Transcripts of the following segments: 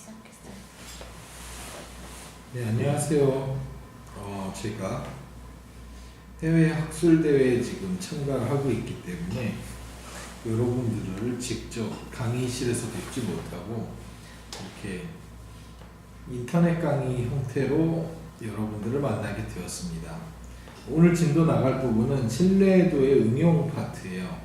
시작했어요. 네, 안녕하세요. 어, 제가 해외 학술 대회에 지금 참가를 하고 있기 때문에 여러분들을 직접 강의실에서 뵙지 못하고 이렇게 인터넷 강의 형태로 여러분들을 만나게 되었습니다. 오늘 진도 나갈 부분은 신뢰도의 응용 파트예요.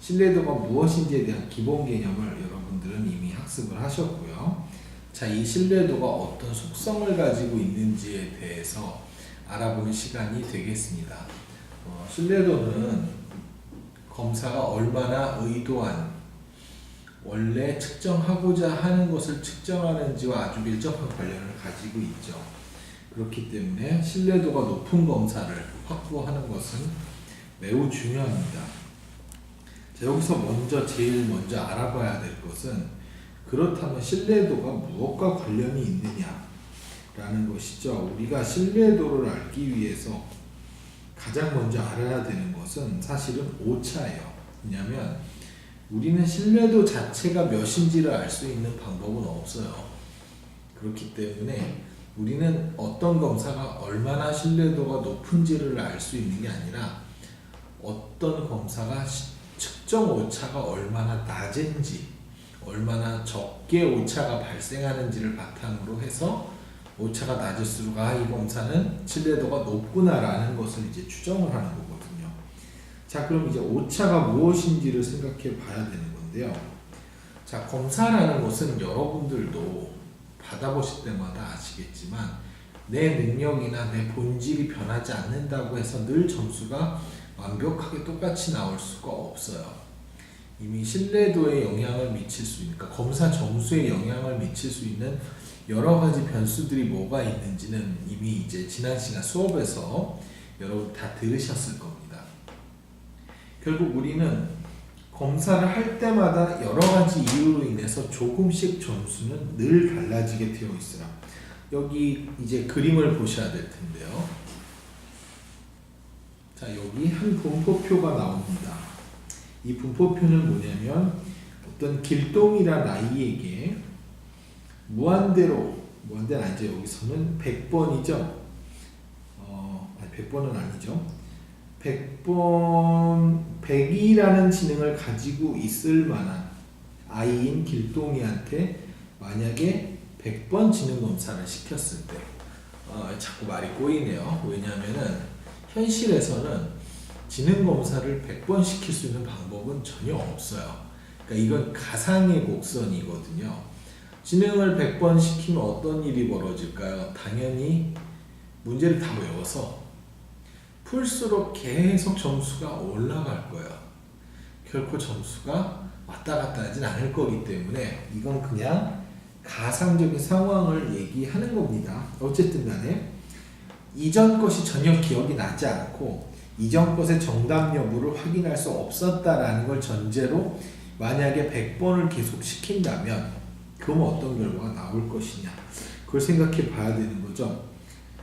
신뢰도가 무엇인지에 대한 기본 개념을 여러분들은 이미 학습을 하셨고요. 자, 이 신뢰도가 어떤 속성을 가지고 있는지에 대해서 알아보는 시간이 되겠습니다. 어, 신뢰도는 검사가 얼마나 의도한 원래 측정하고자 하는 것을 측정하는지와 아주 밀접한 관련을 가지고 있죠. 그렇기 때문에 신뢰도가 높은 검사를 확보하는 것은 매우 중요합니다. 자, 여기서 먼저 제일 먼저 알아봐야 될 것은 그렇다면 신뢰도가 무엇과 관련이 있느냐 라는 것이죠. 우리가 신뢰도를 알기 위해서 가장 먼저 알아야 되는 것은 사실은 오차예요. 왜냐하면 우리는 신뢰도 자체가 몇인지를 알 수 있는 방법은 없어요. 그렇기 때문에 우리는 어떤 검사가 얼마나 신뢰도가 높은지를 알 수 있는 게 아니라 어떤 검사가 시- 측정 오차가 얼마나 낮은지 얼마나 적게 오차가 발생하는지를 바탕으로 해서 오차가 낮을수록 아 이 검사는 신뢰도가 높구나라는 것을 이제 추정을 하는 거거든요. 자 그럼 이제 오차가 무엇인지를 생각해 봐야 되는 건데요. 자 검사라는 것은 여러분들도 받아보실 때마다 아시겠지만 내 능력이나 내 본질이 변하지 않는다고 해서 늘 점수가 완벽하게 똑같이 나올 수가 없어요. 이미 신뢰도에 영향을 미칠 수 있는, 그러니까 검사 점수에 영향을 미칠 수 있는 여러 가지 변수들이 뭐가 있는지는 이미 이제 지난 시간 수업에서 여러분 다 들으셨을 겁니다. 결국 우리는 검사를 할 때마다 여러 가지 이유로 인해서 조금씩 점수는 늘 달라지게 되어 있어요. 여기 이제 그림을 보셔야 될 텐데요. 자, 여기 한 분포표가 나옵니다. 이 분포표는 뭐냐면 어떤 길동이란 아이에게 무한대로 무한대는 아니죠. 여기서는 100번이죠. 어, 아니 100번은 아니죠. 100번 100이라는 지능을 가지고 있을 만한 아이인 길동이한테 만약에 100번 지능 검사를 시켰을 때 어, 자꾸 말이 꼬이네요. 왜냐하면은 현실에서는 지능 검사를 100번 시킬 수 있는 방법은 전혀 없어요. 그러니까 이건 가상의 곡선이거든요. 지능을 100번 시키면 어떤 일이 벌어질까요? 당연히 문제를 다 외워서 풀수록 계속 점수가 올라갈 거예요. 결코 점수가 왔다 갔다 하진 않을 거기 때문에 이건 그냥 가상적인 상황을 얘기하는 겁니다. 어쨌든 간에 이전 것이 전혀 기억이 나지 않고 이전 것의 정답 여부를 확인할 수 없었다라는 걸 전제로 만약에 100번을 계속 시킨다면 그럼 어떤 결과가 나올 것이냐 그걸 생각해 봐야 되는 거죠.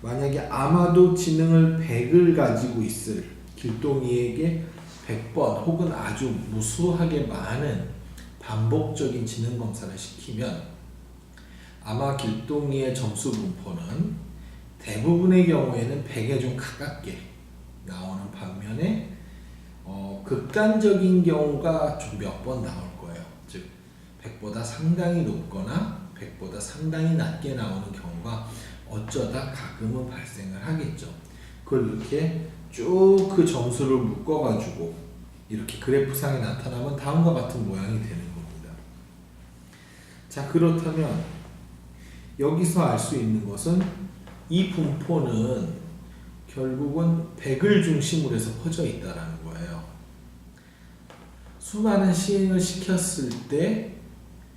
만약에 아마도 지능을 100을 가지고 있을 길동이에게 100번 혹은 아주 무수하게 많은 반복적인 지능 검사를 시키면 아마 길동이의 점수 분포는 대부분의 경우에는 100에 좀 가깝게 나오는 반면에 어, 극단적인 경우가 좀 몇 번 나올 거예요. 즉 100보다 상당히 높거나 100보다 상당히 낮게 나오는 경우가 어쩌다 가끔은 발생을 하겠죠. 그걸 이렇게 쭉 그 점수를 묶어가지고 이렇게 그래프상에 나타나면 다음과 같은 모양이 되는 겁니다. 자 그렇다면 여기서 알 수 있는 것은 이 분포는 결국은 100을 중심으로 해서 퍼져 있다라는 거예요. 수많은 시행을 시켰을 때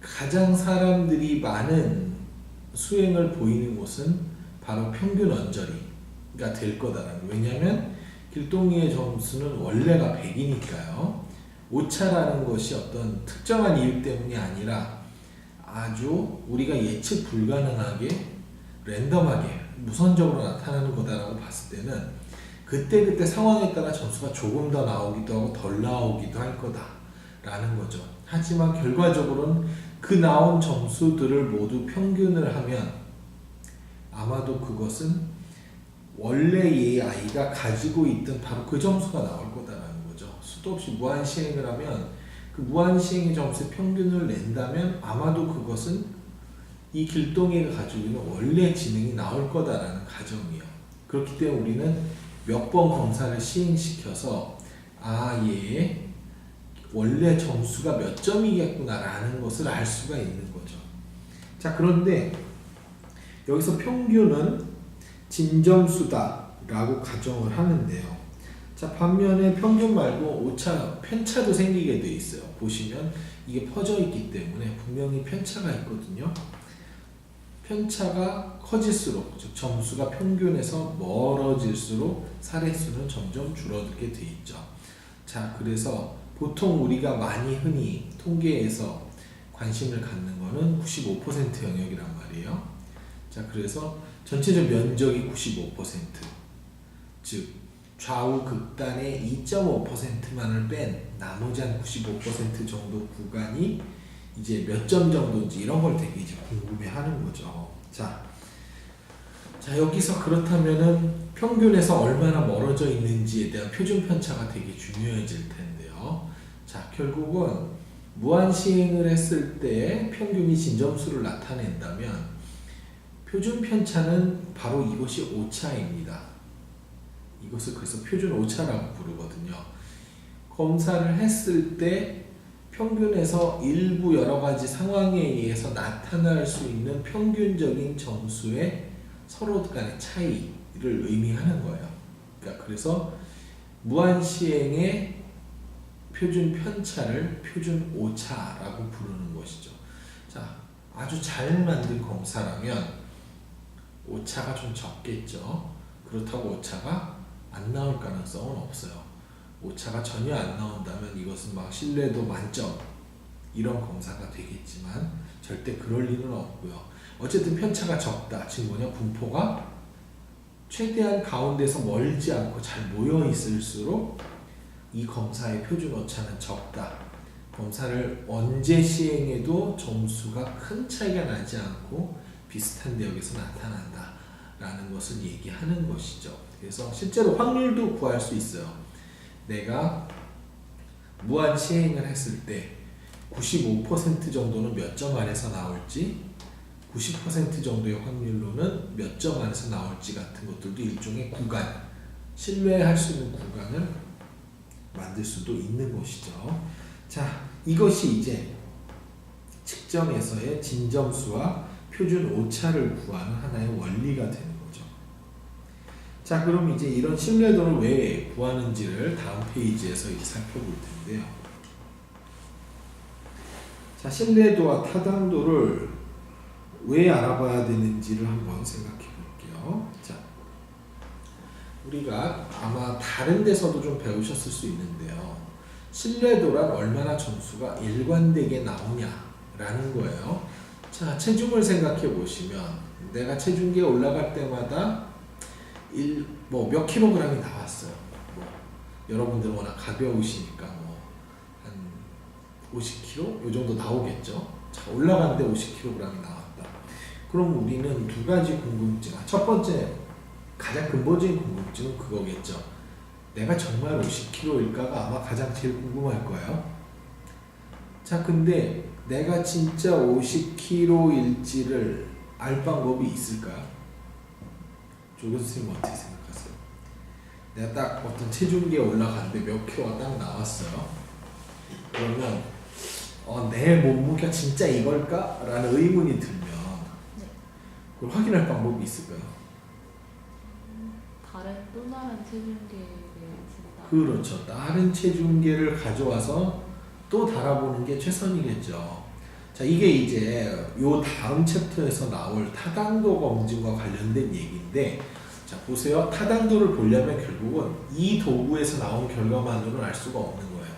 가장 사람들이 많은 수행을 보이는 곳은 바로 평균 언저리가 될 거다라는 거예요. 왜냐하면 길동이의 점수는 원래가 100이니까요. 오차라는 것이 어떤 특정한 이유 때문이 아니라 아주 우리가 예측 불가능하게 랜덤하게 무선적으로 나타나는 거다라고 봤을 때는 그때 그때 상황에 따라 점수가 조금 더 나오기도 하고 덜 나오기도 할 거다라는 거죠. 하지만 결과적으로는 그 나온 점수들을 모두 평균을 하면 아마도 그것은 원래 이 아이가 가지고 있던 바로 그 점수가 나올 거다라는 거죠. 수도 없이 무한 시행을 하면 그 무한 시행의 점수의 평균을 낸다면 아마도 그것은 이 길동이가 가지고 있는 원래 지능이 나올 거다라는 가정이에요. 그렇기 때문에 우리는 몇 번 검사를 시행시켜서 아, 얘 원래 점수가 몇 점이겠구나라는 것을 알 수가 있는 거죠. 자, 그런데 여기서 평균은 진점수다라고 가정을 하는데요. 자, 반면에 평균 말고 오차, 편차도 생기게 돼 있어요. 보시면 이게 퍼져 있기 때문에 분명히 편차가 있거든요. 편차가 커질수록 즉 점수가 평균에서 멀어질수록 사례 수는 점점 줄어들게 돼 있죠. 자, 그래서 보통 우리가 많이 흔히 통계에서 관심을 갖는 거는 95% 영역이란 말이에요. 자, 그래서 전체적 면적이 95%, 즉 좌우 극단의 2.5%만을 뺀 나머지 한 95% 정도 구간이 이제 몇 점 정도인지 이런 걸 되게 이제 궁금해하는 거죠. 자, 자 여기서 그렇다면은 평균에서 얼마나 멀어져 있는지에 대한 표준 편차가 되게 중요해질 텐데요. 자, 결국은 무한 시행을 했을 때 평균이 진점수를 나타낸다면 표준 편차는 바로 이것이 오차입니다. 이것을 그래서 표준 오차라고 부르거든요. 검사를 했을 때 평균에서 일부 여러 가지 상황에 의해서 나타날 수 있는 평균적인 점수의 서로 간의 차이를 의미하는 거예요. 그러니까 그래서 무한 시행의 표준 편차를 표준 오차라고 부르는 것이죠. 자, 아주 잘 만든 검사라면 오차가 좀 적겠죠. 그렇다고 오차가 안 나올 가능성은 없어요. 오차가 전혀 안 나온다면 이것은 막 신뢰도 만점 이런 검사가 되겠지만 절대 그럴 리는 없고요. 어쨌든 편차가 적다. 즉 뭐냐 분포가 최대한 가운데서 멀지 않고 잘 모여 있을수록 이 검사의 표준 오차는 적다. 검사를 언제 시행해도 점수가 큰 차이가 나지 않고 비슷한 내역에서 나타난다. 라는 것을 얘기하는 것이죠. 그래서 실제로 확률도 구할 수 있어요. 내가 무한 시행을 했을 때 95% 정도는 몇 점 안에서 나올지 90% 정도의 확률로는 몇 점 안에서 나올지 같은 것들도 일종의 구간 신뢰할 수 있는 구간을 만들 수도 있는 것이죠. 자, 이것이 이제 측정에서의 진점수와 표준 오차를 구하는 하나의 원리가 되는. 자, 그럼 이제 이런 신뢰도를 왜 구하는지를 다음 페이지에서 이제 살펴볼 텐데요. 자, 신뢰도와 타당도를 왜 알아봐야 되는지를 한번 생각해 볼게요. 자, 우리가 아마 다른 데서도 좀 배우셨을 수 있는데요. 신뢰도란 얼마나 점수가 일관되게 나오냐라는 거예요. 자, 체중을 생각해 보시면 내가 체중계에 올라갈 때마다 일, 뭐몇 킬로그램이 나왔어요. 뭐 여러분들은 워낙 가벼우시니까 뭐한 50kg 요 정도 나오겠죠. 자, 올라가는데 50kg이 나왔다. 그럼 우리는 두 가지 궁금증. 첫 번째 가장 근본적인 궁금증은 그거겠죠. 내가 정말 50kg일까가 아마 가장 제일 궁금할 거예요. 자, 근데 내가 진짜 50kg일지를 알 방법이 있을까요? 조교 선생님 어떻게 생각하세요? 내가 딱 어떤 체중계에 올라갔는데 몇 킬로가 딱 나왔어요. 그러면 어, 내 몸무게가 진짜 이걸까? 라는 의문이 들면 그걸 확인할 방법이 있을까요? 다른 또 다른 대해서 그렇죠. 다른 체중계를 가져와서 또 달아보는 게 최선이겠죠. 자, 이게 이제 요 다음 챕터에서 나올 타당도 검증과 관련된 얘기인데, 자, 보세요. 타당도를 보려면 결국은 이 도구에서 나온 결과만으로는 알 수가 없는 거예요.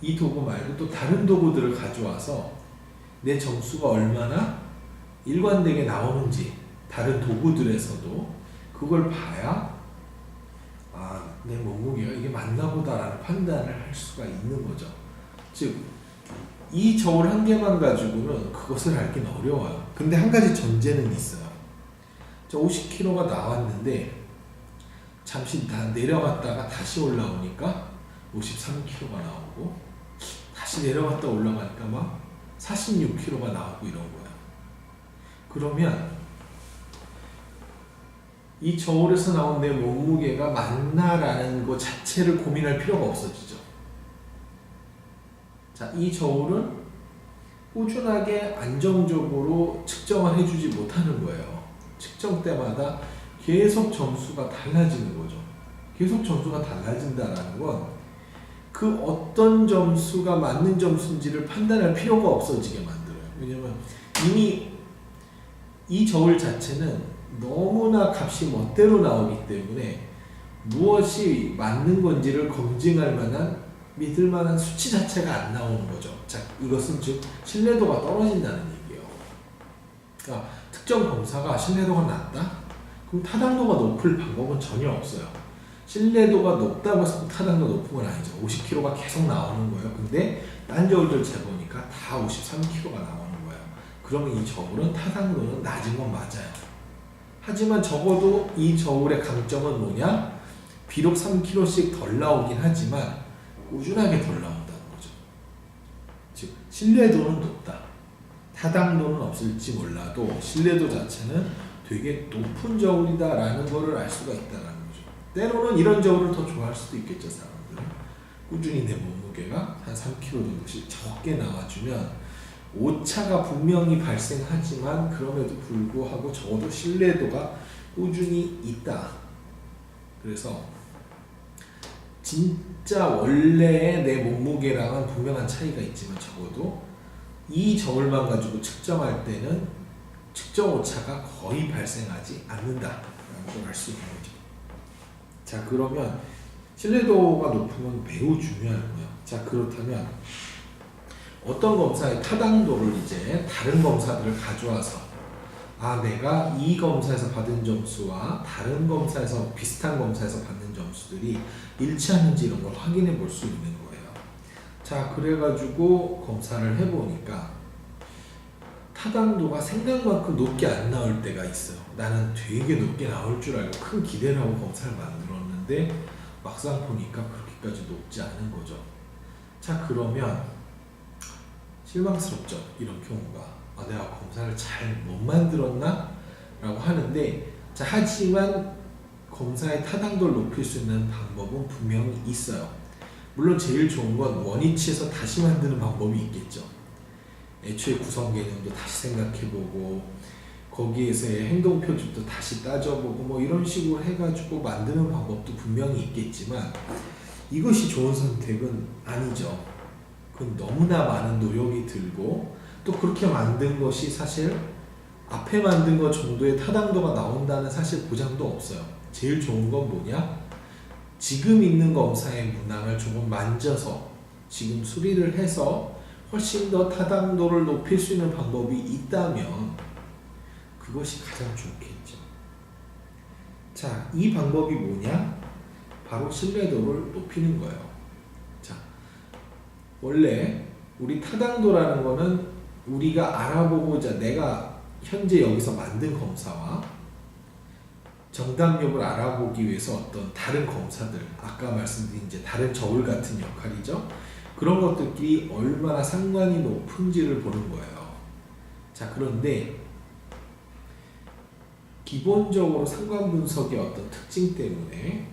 이 도구 말고 또 다른 도구들을 가져와서 내 점수가 얼마나 일관되게 나오는지 다른 도구들에서도 그걸 봐야 아, 내 몸무게가 이게 맞나 보다라는 판단을 할 수가 있는 거죠. 즉 이 저울 한 개만 가지고는 그것을 알기는 어려워요. 근데 한 가지 전제는 있어요. 저 50kg가 나왔는데 잠시 다 내려갔다가 다시 올라오니까 53kg가 나오고 다시 내려갔다 올라가니까 막 46kg가 나오고 이런 거야. 그러면 이 저울에서 나온 내 몸무게가 맞나라는 것 자체를 고민할 필요가 없어지죠. 자, 이 저울은 꾸준하게 안정적으로 측정을 해주지 못하는 거예요. 측정 때마다 계속 점수가 달라지는 거죠. 계속 점수가 달라진다라는 건 그 어떤 점수가 맞는 점수인지를 판단할 필요가 없어지게 만들어요. 왜냐면 이미 이 저울 자체는 너무나 값이 멋대로 나오기 때문에 무엇이 맞는 건지를 검증할 만한 믿을 만한 수치 자체가 안 나오는 거죠. 자, 이것은 즉 신뢰도가 떨어진다는 얘기예요. 그러니까 특정 검사가 신뢰도가 낮다? 그럼 타당도가 높을 방법은 전혀 없어요. 신뢰도가 높다고 해서 타당도 높은 건 아니죠. 50kg가 계속 나오는 거예요. 근데 딴 저울들 재보니까 다 53kg가 나오는 거예요. 그러면 이 저울은 타당도는 낮은 건 맞아요. 하지만 적어도 이 저울의 강점은 뭐냐? 비록 3kg씩 덜 나오긴 하지만 꾸준하게 덜 나온다는 거죠. 즉 신뢰도는 높다. 타당도는 없을지 몰라도 신뢰도 자체는 되게 높은 저울이다라는 거를 알 수가 있다는 거죠. 때로는 이런 저울을 더 좋아할 수도 있겠죠, 사람들은. 꾸준히 내 몸무게가 한 3kg 정도씩 적게 나와주면 오차가 분명히 발생하지만 그럼에도 불구하고 적어도 신뢰도가 꾸준히 있다. 그래서 진짜 원래의 내 몸무게랑은 분명한 차이가 있지만 적어도 이 저울만 가지고 측정할 때는 측정 오차가 거의 발생하지 않는다라는 걸 알 수 있는 거죠. 자 그러면 신뢰도가 높으면 매우 중요하고요. 자 그렇다면 어떤 검사의 타당도를 이제 다른 검사들을 가져와서 아 내가 이 검사에서 받은 점수와 다른 검사에서 비슷한 검사에서 받는 점수들이 일치하는지 이런 걸 확인해 볼 수 있는 거예요. 자 그래가지고 검사를 해보니까 타당도가 생각만큼 높게 안 나올 때가 있어요. 나는 되게 높게 나올 줄 알고 큰 기대를 하고 검사를 만들었는데 막상 보니까 그렇게까지 높지 않은 거죠. 자 그러면 실망스럽죠. 이런 경우가 아, 내가 검사를 잘 못 만들었나? 라고 하는데 자 하지만 검사의 타당도를 높일 수 있는 방법은 분명히 있어요. 물론 제일 좋은 건 원위치에서 다시 만드는 방법이 있겠죠. 애초에 구성 개념도 다시 생각해보고 거기에서의 행동 표준도 다시 따져보고 뭐 이런 식으로 해가지고 만드는 방법도 분명히 있겠지만 이것이 좋은 선택은 아니죠. 그건 너무나 많은 노력이 들고 또 그렇게 만든 것이 사실 앞에 만든 것 정도의 타당도가 나온다는 사실 보장도 없어요. 제일 좋은 건 뭐냐? 지금 있는 검사의 문항을 조금 만져서 지금 수리를 해서 훨씬 더 타당도를 높일 수 있는 방법이 있다면 그것이 가장 좋겠죠. 자, 이 방법이 뭐냐? 바로 신뢰도를 높이는 거예요. 자, 원래 우리 타당도라는 거는 우리가 알아보고자 내가 현재 여기서 만든 검사와 정답력을 알아보기 위해서 어떤 다른 검사들, 아까 말씀드린 이제 다른 저울 같은 역할이죠. 그런 것들끼리 얼마나 상관이 높은지를 보는 거예요. 자, 그런데 기본적으로 상관 분석의 어떤 특징 때문에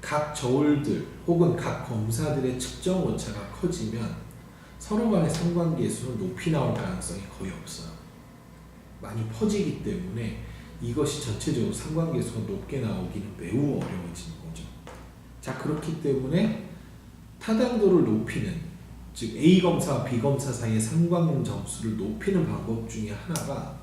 각 저울들 혹은 각 검사들의 측정 오차가 커지면 서로 간의 상관계 수는 높이 나올 가능성이 거의 없어요. 많이 퍼지기 때문에 이것이 전체적으로 상관계 수가 높게 나오기는 매우 어려워지는 거죠. 자, 그렇기 때문에 타당도를 높이는 즉 A 검사와 B 검사 사이의 상관 점수를 높이는 방법 중에 하나가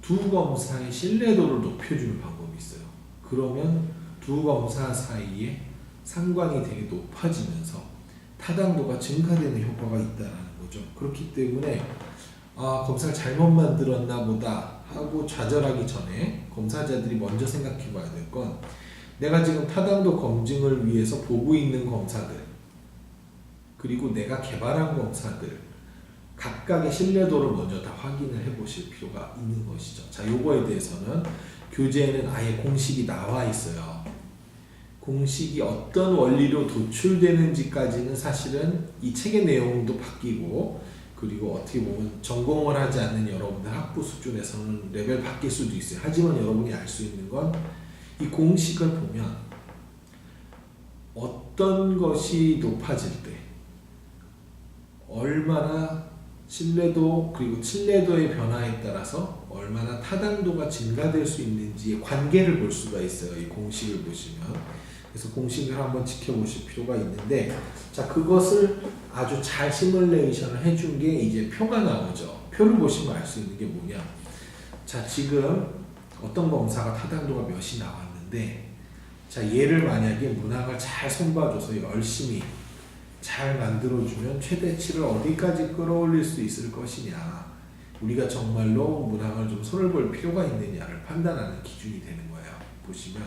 두 검사의 신뢰도를 높여주는 방법이 있어요. 그러면 두 검사 사이에 상관이 되게 높아지면서 타당도가 증가되는 효과가 있다는 거죠. 그렇기 때문에 아 검사를 잘못 만들었나 보다 하고 좌절하기 전에 검사자들이 먼저 생각해 봐야 될 건 내가 지금 타당도 검증을 위해서 보고 있는 검사들 그리고 내가 개발한 검사들 각각의 신뢰도를 먼저 다 확인을 해 보실 필요가 있는 것이죠. 자, 요거에 대해서는 교재에는 아예 공식이 나와 있어요. 공식이 어떤 원리로 도출되는지까지는 사실은 이 책의 내용도 바뀌고 그리고 어떻게 보면 전공을 하지 않는 여러분들 학부 수준에서는 레벨 바뀔 수도 있어요. 하지만 여러분이 알 수 있는 건 이 공식을 보면 어떤 것이 높아질 때 얼마나 신뢰도 그리고 친뢰도의 변화에 따라서 얼마나 타당도가 증가될 수 있는지의 관계를 볼 수가 있어요. 이 공식을 보시면. 그래서 공식을 한번 지켜보실 필요가 있는데 자 그것을 아주 잘 시뮬레이션을 해준 게 이제 표가 나오죠. 표를 보시면 알 수 있는 게 뭐냐. 자 지금 어떤 검사가 타당도가 몇이 나왔는데 자 얘를 만약에 문항을 잘 손봐줘서 열심히 잘 만들어주면 최대치를 어디까지 끌어올릴 수 있을 것이냐 우리가 정말로 문항을 좀 손을 볼 필요가 있느냐를 판단하는 기준이 되는 거예요 보시면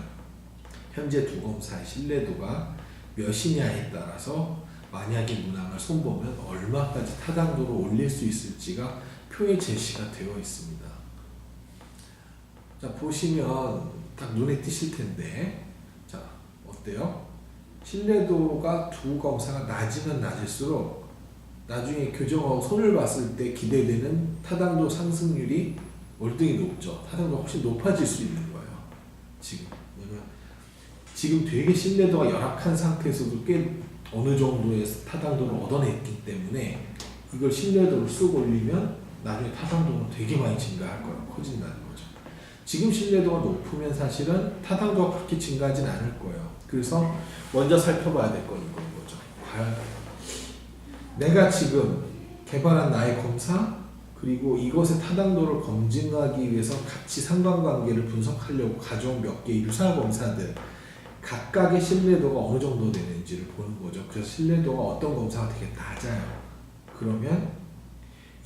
현재 두 검사의 신뢰도가 몇이냐에 따라서 만약에 문항을 손보면 얼마까지 타당도를 올릴 수 있을지가 표에 제시가 되어 있습니다 자 보시면 딱 눈에 띄실 텐데 자 어때요? 신뢰도가 두 검사가 낮으면 낮을수록 나중에 교정하고 손을 봤을 때 기대되는 타당도 상승률이 월등히 높죠. 타당도가 훨씬 높아질 수 있는 거예요. 지금 왜냐면 지금 되게 신뢰도가 열악한 상태에서도 꽤 어느 정도의 타당도를 얻어냈기 때문에 이걸 신뢰도를 쑥 올리면 나중에 타당도는 되게 많이 증가할 거예요. 커진다는 거죠. 지금 신뢰도가 높으면 사실은 타당도가 그렇게 증가하진 않을 거예요. 그래서 먼저 살펴봐야 될 건 이건 거죠. 과연 내가 지금 개발한 나의 검사 그리고 이것의 타당도를 검증하기 위해서 같이 상관관계를 분석하려고 가져온 몇 개의 유사 검사들 각각의 신뢰도가 어느 정도 되는지를 보는 거죠. 그래서 신뢰도가 어떤 검사가 되게 낮아요. 그러면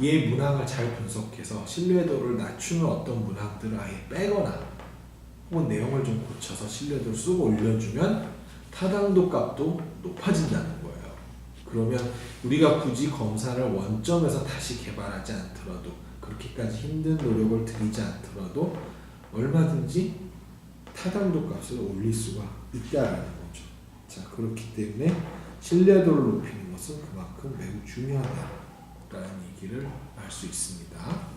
얘 문항을 잘 분석해서 신뢰도를 낮추는 어떤 문항들을 아예 빼거나 혹은 내용을 좀 고쳐서 신뢰도를 쑥 올려주면 타당도 값도 높아진다는 거예요. 그러면 우리가 굳이 검사를 원점에서 다시 개발하지 않더라도 그렇게까지 힘든 노력을 들이지 않더라도 얼마든지 타당도 값을 올릴 수가 있다라는 거죠. 자 그렇기 때문에 신뢰도를 높이는 것은 그만큼 매우 중요하다라는 얘기를 알 수 있습니다.